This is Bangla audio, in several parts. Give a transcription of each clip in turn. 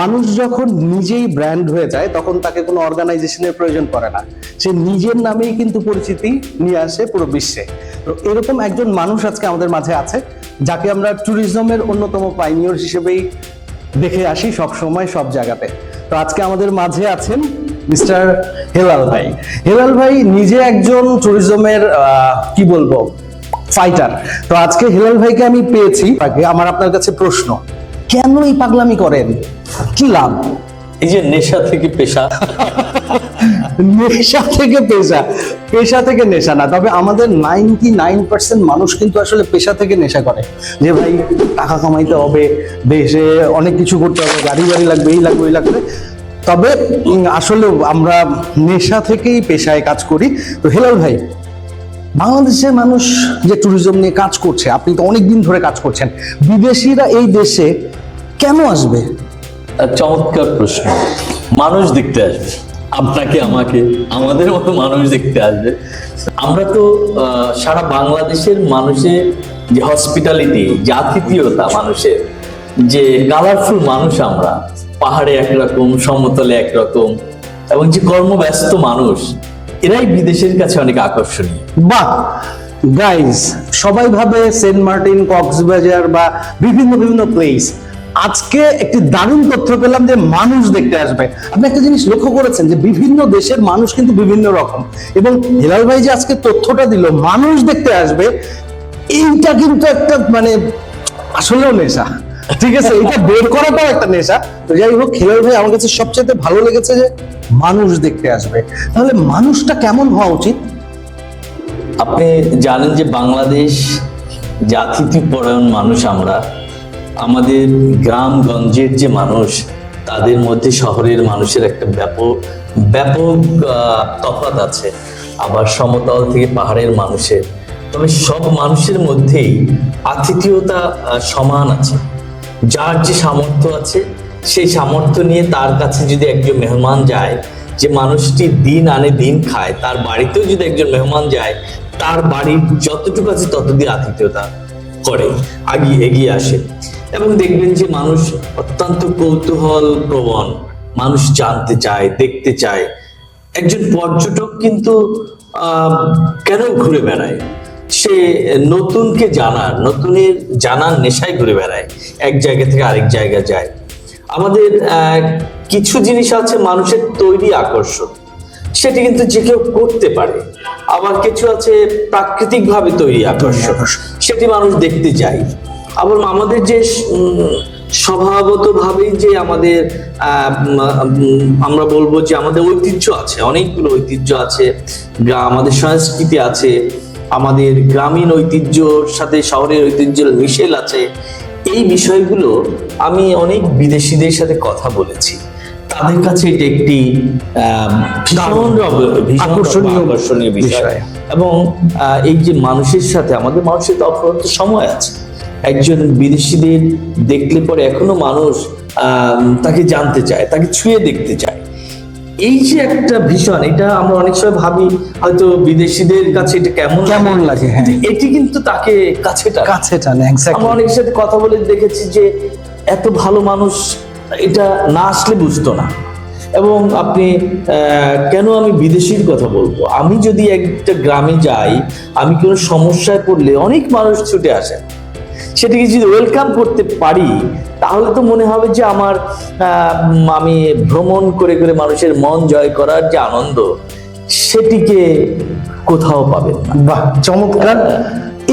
মানুষ যখন নিজেই ব্র্যান্ড হয়ে যায়, তখন তাকে কোনো অর্গানাইজেশনের প্রয়োজন পড়ে না। সে নিজের নামেই কিন্তু পরিচিতি নিয়ে আসে পুরো বিশ্বে। তো এরকম একজন মানুষ আজকে আমাদের মাঝে আছে, যাকে আমরা ট্যুরিজমের অন্যতম পাইনিয়র হিসেবেই দেখে আসি সব সময় সব জায়গাতে। তো আজকে আমাদের মাঝে আছেন মিস্টার হেলাল ভাই। হেলাল ভাই নিজে একজন ট্যুরিজমের কি বলব ফাইটার তো আজকে হেলাল ভাইকে আমি পেয়েছি আমার আপনার কাছে প্রশ্ন। কেন এই পাগলামি করেন? কি লাভ? এই যে নেশা থেকে পেশা। নেশা থেকে পেশা। পেশা থেকে নেশা না তবে আমাদের নাইনটি নাইন পার্সেন্ট মানুষ কিন্তু আসলে পেশা থেকে নেশা করে। যে ভাই টাকা কামাইতে হবে দেশে অনেক কিছু করতে হবে গাড়ি বাড়ি লাগবে এই লাগবে এই লাগবে। তবে আসলে আমরা নেশা থেকেই পেশায় কাজ করি। তো হেলাল ভাই বাংলাদেশের মানুষ যে ট্যুরিজম নিয়ে কাজ করছে আপনি তো অনেক দিন ধরে কাজ করছেন। বিদেশিরা এই দেশে কেন আসবে? চমৎকার প্রশ্ন। মানুষ দেখতে আসবে। আপনাকে আমাকে আমাদের মতো মানুষ দেখতে আসবে। আমরা তো সারা বাংলাদেশের মানুষের যে হসপিটালিটি যে আতিথিয়তা মানুষের যে কালারফুল মানুষ আমরা পাহাড়ে একরকম সমতলে একরকম এবং যে কর্মব্যস্ত মানুষ এরাই বিদেশের কাছে অনেক আকর্ষণীয়। বাহ! গাইজ সবাই ভাবে সেন্ট মার্টিন কক্সবাজার বা বিভিন্ন বিভিন্ন প্লেস আজকে একটি দারুণ তথ্য পেলাম যে মানুষ দেখতে আসবে। আপনি একটা জিনিস লক্ষ্য করেছেন যে বিভিন্ন দেশের মানুষ কিন্তু বিভিন্ন রকম। এবং হিলাল ভাই যে আজকে তথ্যটা দিল, মানুষ দেখতে আসবে, এইটা কিন্তু একটা মানে আসলেও নেশা। ঠিক আছে এটা বের করাটাও একটা নেশা। তো যাই হোক, হিলাল ভাই আমার কাছে সবচেয়ে ভালো লেগেছে যে মানুষ দেখতে আসবে। তাহলে মানুষটা কেমন হওয়া উচিত? আপনি জানেন যে বাংলাদেশ জাতিথি পরায়ণ মানুষ আমরা। আমাদের গ্রামগঞ্জের যে মানুষ, তাদের মধ্যে শহরের মানুষের একটা ব্যাপক ব্যাপক তফাৎ আছে। আবার সমতল থেকে পাহাড়ের মানুষের। তবে সব মানুষের মধ্যেই আতিথেয়তা সমান আছে। যার যে সামর্থ্য আছে, সেই সামর্থ্য নিয়ে তার কাছে যদি একজন মেহমান যায়, যে মানুষটি দিন আনে দিন খায়, তার বাড়িতেও যদি একজন মেহমান যায়, তার বাড়ির যতটুকু আছে ততদিন আতিথেয়তা করে আগিয়ে এগিয়ে আসে। এবং দেখবেন যে মানুষ অত্যন্ত কৌতূহল প্রবণ। মানুষ জানতে চায় দেখতে চায়। একজন পর্যটক কিন্তু কেন ঘুরে বেড়ায়? সে নতুনকে জানার নতুনের জানার নেশায় ঘুরে বেড়ায়। এক জায়গা থেকে আরেক জায়গা যায়। আমাদের আহ, কিছু জিনিস আছে মানুষের তৈরি আকর্ষণ। সেটি কিন্তু যে কেউ করতে পারে। আবার কিছু আছে প্রাকৃতিকভাবে তৈরি আকর্ষণ। সেটি মানুষ দেখতে চায়। আবার আমাদের যে স্বভাবত ভাবেই যে আমাদের আমরা বলব যে আমাদের ঐতিহ্য আছে অনেকগুলো ঐতিহ্য আছে আমাদের সংস্কৃতি আছে আমাদের গ্রামীণ ঐতিহ্যর সাথে শহরের ঐতিহ্যের মিশেল আছে এই বিষয়গুলো আমি অনেক বিদেশিদের সাথে কথা বলেছি। তাদের কাছে এটা একটি আকর্ষণীয় আকর্ষণীয় বিষয়। এবং এই যে মানুষের সাথে আমাদের মানুষের তো সময় আছে। একজন বিদেশিদের দেখলে পরে এখনও মানুষ আহ, তাকে জানতে চায় তাকে ছুঁয়ে দেখতে চায়। এই যে একটা ভীষণ এটা আমরা অনেক সময় ভাবি হয়তো বিদেশিদের কাছে এটা কেমন কেমন লাগে, হ্যাঁ। এটি কিন্তু তাকে কাছে কাছে টানে আমরা অনেকের সাথে কথা বলে দেখেছি যে এত ভালো মানুষ এটা না আসলে বুঝতো না। এবং আপনি আহ, কেন আমি বিদেশির কথা বলব? আমি যদি একটা গ্রামে যাই আমি কোনো সমস্যায় পড়লে অনেক মানুষ ছুটে আসে। সেটাকে যদি ওয়েলকাম করতে পারি, তাহলে তো মনে হবে যে আমার আমি ভ্রমণ করে করে মানুষের মন জয় করার যে আনন্দ, সেটিকে কোথাও পাবেন না। বাহ, চমৎকার।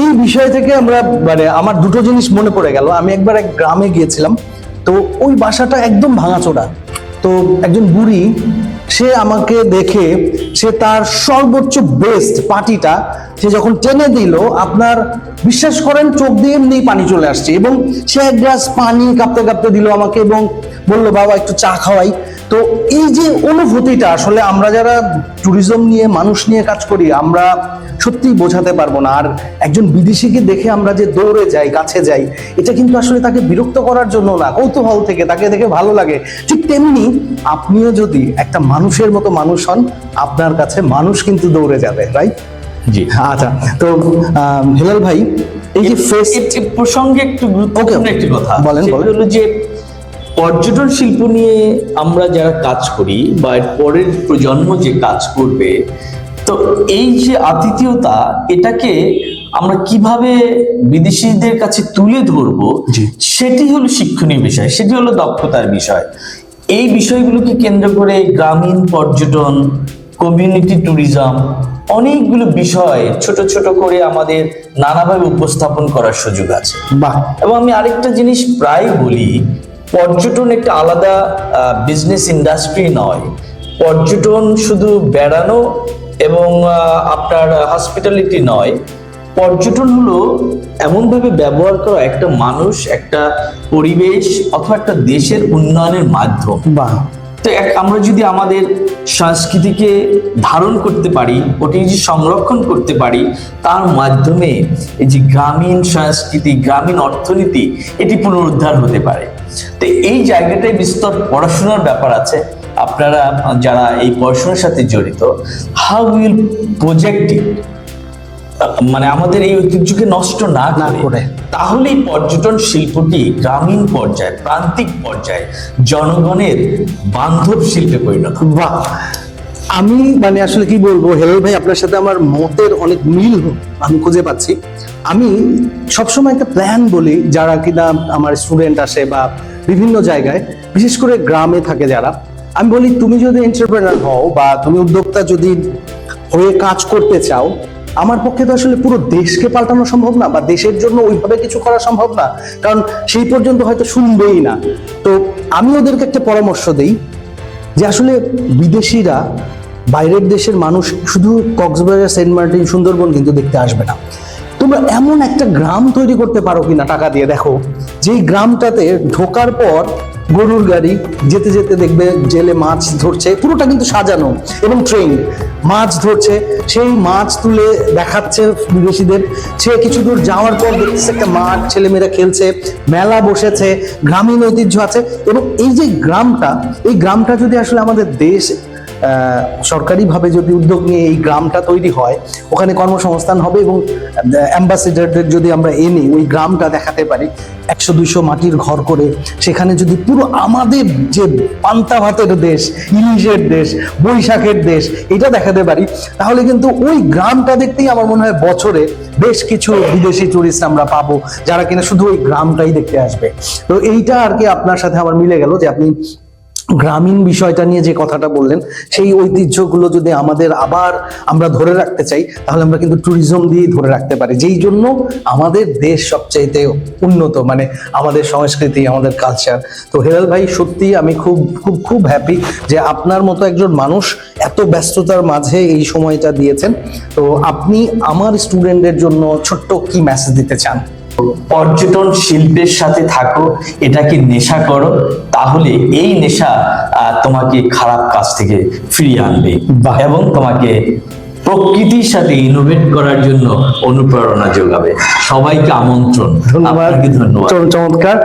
এই বিষয় থেকে আমরা মানে আমার দুটো জিনিস মনে পড়ে গেল। আমি একবার এক গ্রামে গিয়েছিলাম, তো ওই বাসাটা একদম ভাঙাচোড়া তো একজন বুড়ি সে আমাকে দেখে সে তার সর্বোচ্চ বেস্ট পাটিটা সে যখন টেনে দিল, আপনার বিশ্বাস করেন চোখ দিয়ে এমনি পানি চলে আসছে এবং সে এক গ্লাস পানি কাঁপতে কাঁপতে দিল আমাকে এবং বলল, বাবা, একটু চা খাওয়াই। তো এই যে অনুভূতিটা আসলে আমরা যারা ট্যুরিজম নিয়ে মানুষ নিয়ে কাজ করি আমরা সত্যি বোঝাতে পারব না। আর একজন বিদেশিকে দেখে আমরা যে দৌড়ে যাই কাছে যাই এটা কিন্তু আসলে তাকে বিরক্ত করার জন্য না কৌতূহল থেকে তাকে দেখে ভালো লাগে। ঠিক তেমনি আপনিও যদি একটা মানুষের মতো মানুষ হন আপনার কাছে মানুষ কিন্তু দৌড়ে যাবে রাইট জি। আচ্ছা তো আহ, হেলাল ভাই এই যে প্রসঙ্গে একটু গুরুত্বপূর্ণ. একটি কথা। বলেন, বলেন। হলো যে পর্যটন শিল্প নিয়ে আমরা যারা কাজ করি বা এর পরের প্রজন্ম যে কাজ করবে তো এই যে আতিথেয়তা এটাকে আমরা কীভাবে বিদেশিদের কাছে তুলে ধরবো। সেটি হলো শিক্ষণীয় বিষয় সেটি হলো দক্ষতার বিষয়। এই বিষয়গুলোকে কেন্দ্র করে গ্রামীণ পর্যটন কমিউনিটি ট্যুরিজম অনেকগুলো বিষয় ছোট ছোট করে আমাদের নানাভাবে উপস্থাপন করার সুযোগ আছে। বাহ। এবং আমি আরেকটা জিনিস প্রায় বলি পর্যটন একটা আলাদা বিজনেস ইন্ডাস্ট্রি নয়। পর্যটন শুধু বেড়ানো এবং আপনার হসপিটালিটি নয়। পর্যটন হলো এমনভাবে ব্যবহার করা একটা মানুষ একটা পরিবেশ অথবা একটা দেশের উন্নয়নের মাধ্যম। বা তো এক- আমরা যদি আমাদের সংস্কৃতিকে ধারণ করতে পারি ওটি যদি সংরক্ষণ করতে পারি তার মাধ্যমে এই যে গ্রামীণ সংস্কৃতি গ্রামীণ অর্থনীতি এটি পুনরুদ্ধার হতে পারে। তো এই জায়গাটায় বিস্তর পড়াশোনার ব্যাপার আছে। আপনারা যারা এই পড়াশোনার সাথে জড়িত হাউ উইল প্রজেক্ট মানে আমাদের এই ঐতিহ্যকে নষ্ট না না করে। তাহলে এই পর্যটন শিল্পটি গ্রামীণ পর্যায়ে প্রান্তিক পর্যায়ে জনগণের বান্ধব শিল্পে পরিণত বা বাহ! আমি মানে আসলে কি বলব, হেলাল ভাই আপনার সাথে আমার মতের অনেক মিল আমি খুঁজে পাচ্ছি। আমি সবসময় একটা প্ল্যান বলি, যারা কিনা আমার স্টুডেন্ট আসে বা বিভিন্ন জায়গায়, বিশেষ করে গ্রামে থাকে যারা, আমি বলি, তুমি যদি এন্টারপ্রেনার হও বা তুমি উদ্যোক্তা যদি হয়ে কাজ করতে চাও, আমার পক্ষে তো আসলে পুরো দেশকে পাল্টানো সম্ভব না বা দেশের জন্য ওইভাবে কিছু করা সম্ভব না, কারণ সেই পর্যন্ত হয়তো শুনবেই না। তো আমি ওদেরকে একটা পরামর্শ দিই যে আসলে বিদেশিরা বাইরের দেশের মানুষ শুধু কক্সবাজার, সেন্ট মার্টিন, সুন্দরবন কিন্তু দেখতে আসবে না। তোমরা এমন একটা গ্রাম তৈরি করতে পারো কিনা টাকা দিয়ে দেখো। যেই গ্রামটাতে ঢোকার পর গরুর গাড়ি, যেতে যেতে দেখবে জেলে মাছ ধরছে, পুরোটা কিন্তু সাজানো এবং ট্রেন মাছ ধরছে, সেই মাছ তুলে দেখাচ্ছে বিদেশিদের। সে কিছু দূর যাওয়ার পর দেখতেছে একটা মাঠ, ছেলেমেয়েরা খেলছে, মেলা বসেছে, গ্রামীণ ঐতিহ্য আছে এবং এই যে গ্রামটা, এই গ্রামটা যদি আসলে আমাদের দেশ সরকারিভাবে যদি উদ্যোগ নিয়ে এই গ্রামটা তৈরি হয়, ওখানে কর্মসংস্থান হবে এবং অ্যাম্বাসেডারদের যদি আমরা এনে ওই গ্রামটা দেখাতে পারি, একশো দুইশো মাটির ঘর করে, সেখানে যদি পুরো আমাদের যে পান্তা ভাতের দেশ, ইলিশের দেশ, বৈশাখের দেশ, এটা দেখাতে পারি, তাহলে কিন্তু ওই গ্রামটা দেখতেই আমার মনে হয় বছরে বেশ কিছু বিদেশি টুরিস্ট আমরা পাবো, যারা কিনা শুধু ওই গ্রামটাই দেখতে আসবে। তো এইটা আর কি আপনার সাথে আমার মিলে গেল যে আপনি গ্রামীণ বিষয়টা নিয়ে যে কথাটা বললেন, সেই ঐতিহ্যগুলো যদি আমাদের আবার আমরা ধরে রাখতে চাই, তাহলে আমরা কিন্তু ট্যুরিজম দিয়ে ধরে রাখতে পারি। যেই জন্য আমাদের দেশ সবচাইতে উন্নত মানে আমাদের সংস্কৃতি, আমাদের কালচার তো হেলাল ভাই সত্যি আমি খুব খুব খুব হ্যাপি যে আপনার মতো একজন মানুষ এত ব্যস্ততার মাঝে এই সময়টা দিয়েছেন। তো আপনি আমার স্টুডেন্টদের জন্য ছোট্ট কি মেসেজ দিতে চান? পর্যটন শিল্পের সাথে থাকো এটাকে নেশা করো? তাহলে এই নেশা তোমাকে খারাপ কাজ থেকে ফিরিয়ে আনবে এবং তোমাকে প্রকৃতির সাথে ইনোভেট করার জন্য অনুপ্রেরণা যোগাবে। সবাইকে আমন্ত্রণ। ধন্যবাদ। ধন্যবাদ। চমৎকার।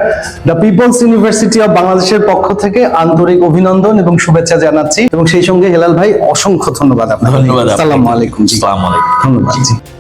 দ্য পিপলস ইউনিভার্সিটি অফ বাংলাদেশের পক্ষ থেকে আন্তরিক অভিনন্দন এবং শুভেচ্ছা জানাচ্ছি। এবং সেই সঙ্গে হেলাল ভাই অসংখ্য ধন্যবাদ আপনাকে। ধন্যবাদ সালাম আলাইকুম আসসালামু আলাইকুম। ধন্যবাদ